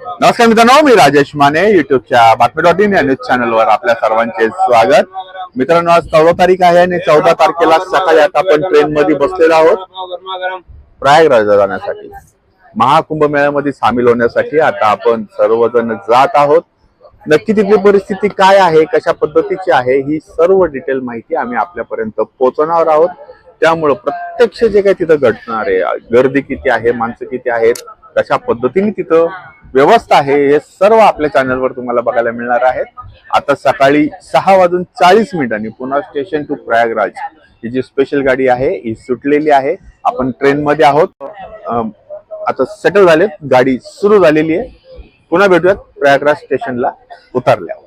नमस्कार मित्रांनो मी राजेश माने युट्यूबच्या बातमी डॉट इन या न्यूज चॅनलवर आपल्या सर्वांचे स्वागत. मित्रांनो आज चौदा तारीख आहे आणि चौदा तारखेला सकाळी आता आपण ट्रेन मध्ये बसलेलो आहोत. प्रयागराजला जाण्यासाठी. महाकुंभ मेळ्यामध्ये सामील होण्यासाठी आता आपण सर्वजण जात आहोत. नक्की तिथली परिस्थिती काय आहे कशा पद्धतीची आहे ही सर्व डिटेल माहिती आम्ही आपल्यापर्यंत पोहोचवणार आहोत. त्यामुळं प्रत्यक्ष जे काही तिथं घडणार आहे गर्दी किती आहे माणसं किती आहेत कशा पद्धतीने तिथं व्यवस्था आहे हे सर्व आपल्या चॅनलवर तुम्हाला बघायला मिळणार आहेत. आता सकाळी सहा वाजून चाळीस मिनिटांनी पुन्हा स्टेशन टू प्रयागराज. ही जी स्पेशल गाडी आहे ही सुटलेली आहे. आपण ट्रेनमध्ये आहोत. आता सेटल झालेत गाडी सुरू झालेली आहे. पुन्हा भेटूयात प्रयागराज स्टेशनला उतरल्यावर.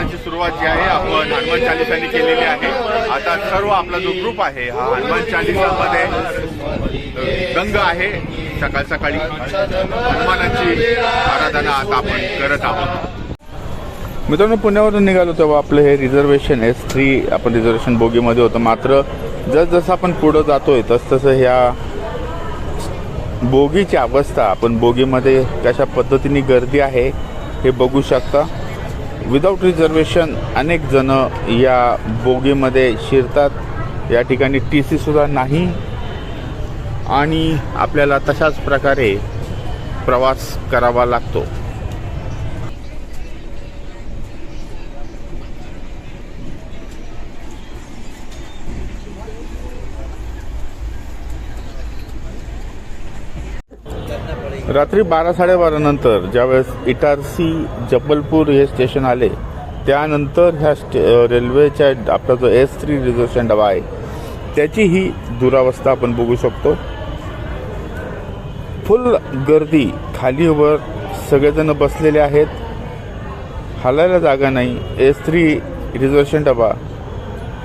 यात्राची सुरुवात जी आहे आपण हनुमान चालिसाने केलेली आहे. आता सर्व आपला जो ग्रुप आहे हा हनुमान चालिसामध्ये गंग आहे सकाळ सकाळी. हनुमानाची आराधना आता आपण करत आहोत. मित्रांनो पुण्यावरून निघालो तेव्हा आपलं हे रिझर्वेशन एस थ्री आपण रिझर्वेशन बोगीमध्ये होतं. मात्र जसजसं आपण पुढं जातोय तसतसं ह्या बोगीची अवस्था आपण बोगीमध्ये कशा पद्धतीने गर्दी आहे हे बघू शकता. विदाऊट रिझर्वेशन अनेक जण या बोगीमध्ये शिरतात. या ठिकाणी टी सीसुद्धा नाही. आणि आपल्याला तशाच प्रकारे प्रवास करावा लागतो. रात्री बारा साडेबारा नंतर ज्यावेळेस इटारसी जबलपूर हे स्टेशन आले त्यानंतर ह्या स्टे रेल्वेच्या आपला जो एस थ्री रिझर्वेशन डबा आहे त्याची ही दुरावस्था आपण बघू शकतो. फुल गर्दी खालीवर सगळेजण बसलेले आहेत. हालायला जागा नाही. एस थ्री रिझर्वेशन डबा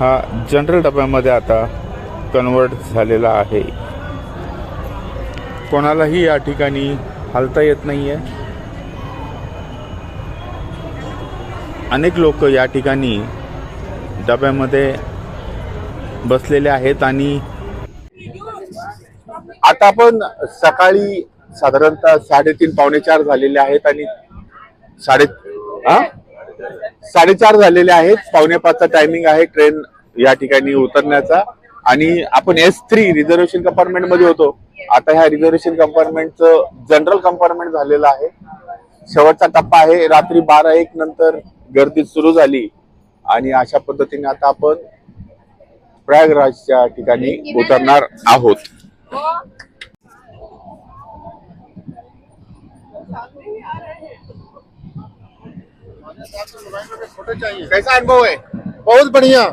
हा जनरल डब्यामध्ये आता कन्वर्ट झालेला आहे. कोणालाही या ठिकाणी हालता येत नाही आहे अनेक लोक या ठिकाणी डब्यामध्ये बसलेले आहेत आणि आता आपण सकाळी साधारणतः साडेतीन पावणे चार झालेले आहेत आणि साडे हा? साडेचार झालेले आहेत. पावणे पाचचा टायमिंग आहे. ट्रेन या ठिकाणी उतरण्याचा. आणि आपण एस थ्री रिझर्वेशन कंपार्टमेंटमध्ये होतो. आता ह्या रिझर्वेशन कंपार्टमेंटचं जनरल कंपार्टमेंट झालेलं आहे. शेवटचा टप्पा आहे. रात्री बारा एक नंतर गर्दी सुरू झाली. आणि अशा पद्धतीने आता आपण प्रयागराजच्या ठिकाणी उतरणार आहोत. कैसा अनुभव है? बहुत बढ़िया।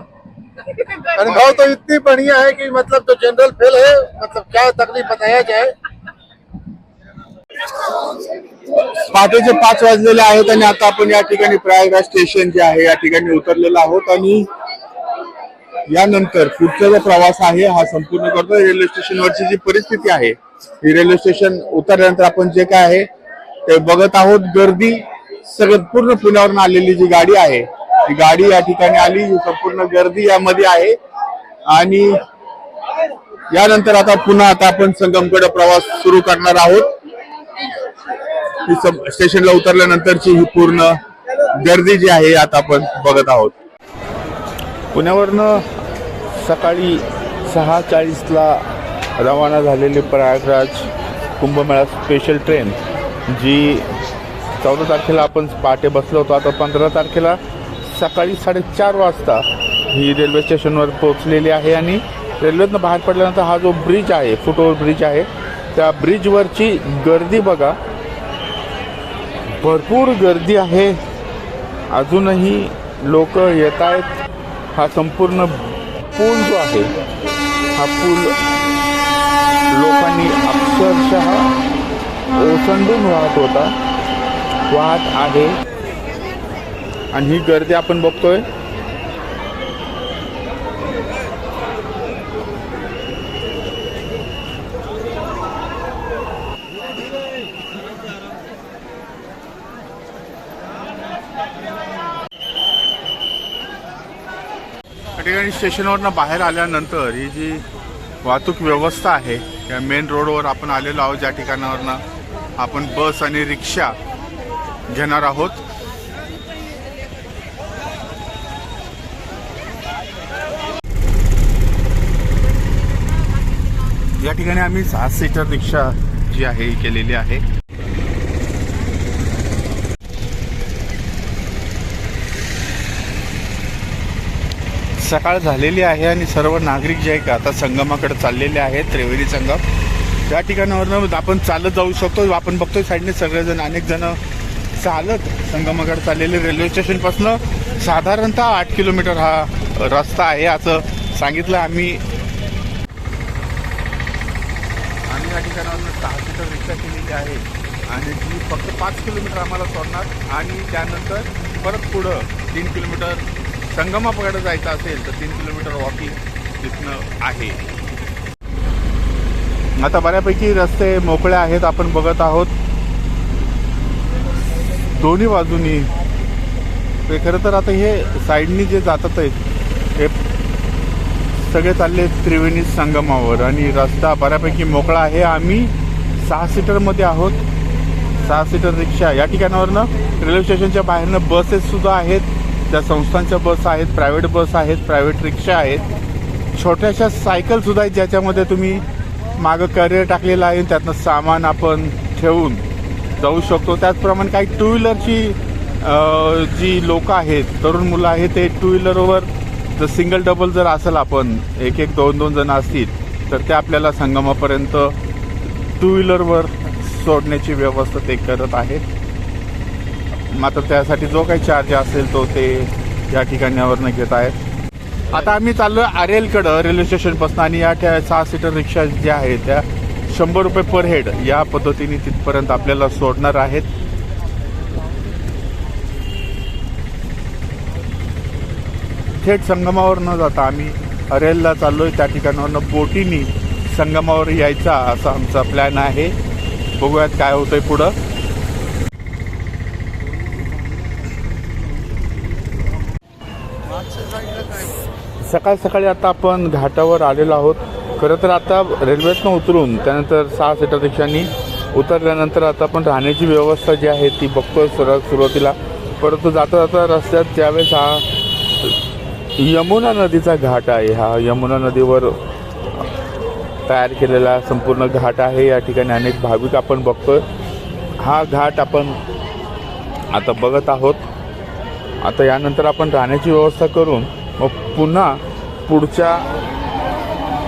अनुभव तो इतनी बढ़िया है कि मतलब जो जनरल फेल है मतलब क्या तकलीफ बताया जाए। पहाटेचे पाच वाजलेले आहेत आणि आता आपण या ठिकाणी प्रयागराज स्टेशन जे आहे या ठिकाणी उतरलेलो आहोत आणि यानंतर पुढचा जो प्रवास आहे हा संपूर्ण करतो. रेल्वे स्टेशनवरची जी परिस्थिती आहे ही रेल्वे स्टेशन उतरल्यानंतर आपण जे काय आहे ते बघत आहोत. गर्दी सगळं पूर्ण पुण्यावरून आलेली जी गाडी आहे गाडी या ठिकाणी आली. ही संपूर्ण गर्दी यामध्ये आहे. आणि यानंतर आता पुन्हा आता आपण संगमकडे प्रवास सुरू करणार आहोत. ही सम- स्टेशनला उतरल्यानंतरची ही पूर्ण गर्दी जी आहे आता आपण बघत आहोत. पुण्यावरनं सकाळी सहा चाळीसला रवाना झालेली प्रयागराज कुंभमेळा स्पेशल ट्रेन जी चौदा तारखेला आपण पहाटे बसलो होतो. आता पंधरा तारखेला सकाळी साडेचार वाजता ही रेल्वे स्टेशनवर पोहोचलेली आहे आणि रेल्वेतनं बाहेर पडल्यानंतर हा जो ब्रिज आहे फुटओव्हर ब्रिज आहे त्या ब्रिजवरची गर्दी बघा. भरपूर गर्दी आहे. अजूनही लोक येत आहेत. हा संपूर्ण पूल जो आहे हा पूल लोकांनी अक्षरशः ओसंडून वाहत होता. वाहत आहे. आणि ही गर्दी आपण बघतोय. ठिकाणी स्टेशनवरनं बाहेर आल्यानंतर ही जी वाहतूक व्यवस्था आहे या मेन रोडवर आपण आलेलो आहोत ज्या ठिकाणावरनं आपण बस आणि रिक्षा घेणार आहोत. या ठिकाणी आम्ही सहा सीटर रिक्षा जी आहे ही केलेली आहे. सकाळ झालेली आहे आणि सर्व नागरिक जे आहे का आता संगमाकडे चाललेले आहेत त्रिवेणी संगम. त्या ठिकाणावरनं आपण चालत जाऊ शकतो. आपण बघतोय साईडने सगळेजण अनेक जण चालत संगमाकडे चाललेले. रेल्वे स्टेशनपासनं साधारणतः आठ किलोमीटर हा रस्ता आहे असं सांगितलं आम्ही आम्ही या ठिकाणावरून सहा सीटर रिक्षा केलेली आहे. आणि ती फक्त पाच किलोमीटर आम्हाला सोडणार. आणि त्यानंतर परत पुढं तीन किलोमीटर संगमाकडे जायचं असेल तर तीन किलोमीटर वॉकिंग तिथनं आहे. आता बऱ्यापैकी रस्ते मोकळे आहेत. आपण बघत आहोत. दोन्ही बाजूनी. ते खरं तर आता हे साईडनी जे जातात आहेत हे सगळे चालले त्रिवेणी संगमावर आणि रस्ता बऱ्यापैकी मोकळा आहे. आम्ही सहा सीटरमध्ये आहोत. सहा सीटर रिक्षा या ठिकाणावरनं रेल्वे स्टेशनच्या बाहेरनं बसेससुद्धा आहेत. त्या संस्थांच्या बस आहेत प्रायव्हेट बस आहेत प्रायव्हेट रिक्षा आहेत. छोट्याशा सायकलसुद्धा आहेत ज्याच्यामध्ये तुम्ही मागं करिअर टाकलेलं आहे. त्यातनं सामान आपण ठेवून जाऊ शकतो. त्याचप्रमाणे काही टू व्हीलरची जी लोकं आहेत तरुण मुलं आहेत ते टू व्हीलरवर जर सिंगल डबल जर असेल आपण एक एक दोन दोन जण असतील तर ते आपल्याला संगमापर्यंत टू व्हीलरवर सोडण्याची व्यवस्था ते करत आहेत. मात्र त्यासाठी जो काही चार्ज असेल तो ते या ठिकाणावरनं घेत आहेत. आता आम्ही चाललो आरेलकडं रेल्वे स्टेशनपासून आणि या त्या सहा सीटर रिक्षा ज्या आहेत त्या शंभर रुपये पर हेड या पद्धतीने तिथपर्यंत आपल्याला सोडणार आहेत. थेट संगमावर न जाता आम्ही अरेलला चाललोय. त्या ठिकाणावरनं बोटीनी संगमावर यायचा असा आमचा प्लॅन आहे. बघूयात काय होतंय पुढं. सकाळ सकाळी आता आपण घाटावर आलेलो आहोत. खरं तर आता रेल्वेतनं उतरून त्यानंतर सहा सीटर रिक्षांनी उतरल्यानंतर आता आपण राहण्याची व्यवस्था जी आहे ती बघतोय सुरुवात सुरुवातीला. परंतु जाता जाता रस्त्यात ज्यावेळेस हा यमुना नदीचा घाट आहे हा. यमुना नदीवर तयार केलेला संपूर्ण घाट आहे. या ठिकाणी अनेक भाविक आपण बघतोय. हा घाट आपण आता बघत आहोत. आता यानंतर आपण राहण्याची व्यवस्था करून मग पुन्हा पुढच्या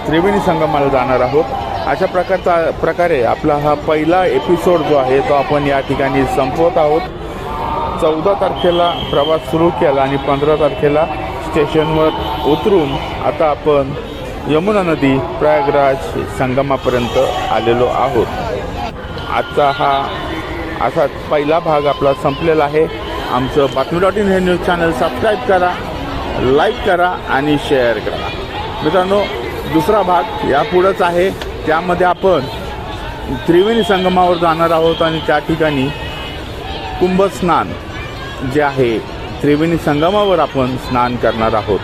त्रिवेणी संगमाला जाणार आहोत. अशा प्रकारचा प्रकारे आपला हा पहिला एपिसोड जो आहे तो आपण या ठिकाणी संपवत आहोत. चौदा तारखेला प्रवास सुरू केला आणि पंधरा तारखेला स्टेशनवर उतरून आता आपण यमुना नदी प्रयागराज संगमापर्यंत आलेलो आहोत. आजचा हा असा पहिला भाग आपला संपलेला आहे. आमचं बातमी डॉट इन हे न्यूज चॅनल सबस्क्राईब करा लाईक करा आणि शेअर करा. मित्रांनो दुसरा भाग यापुढंच आहे. त्यामध्ये आपण त्रिवेणी संगमावर जाणार आहोत आणि त्या ठिकाणी कुंभस्नान जे आहे त्रिवेणी संगमावर आपण स्नान करणार आहोत.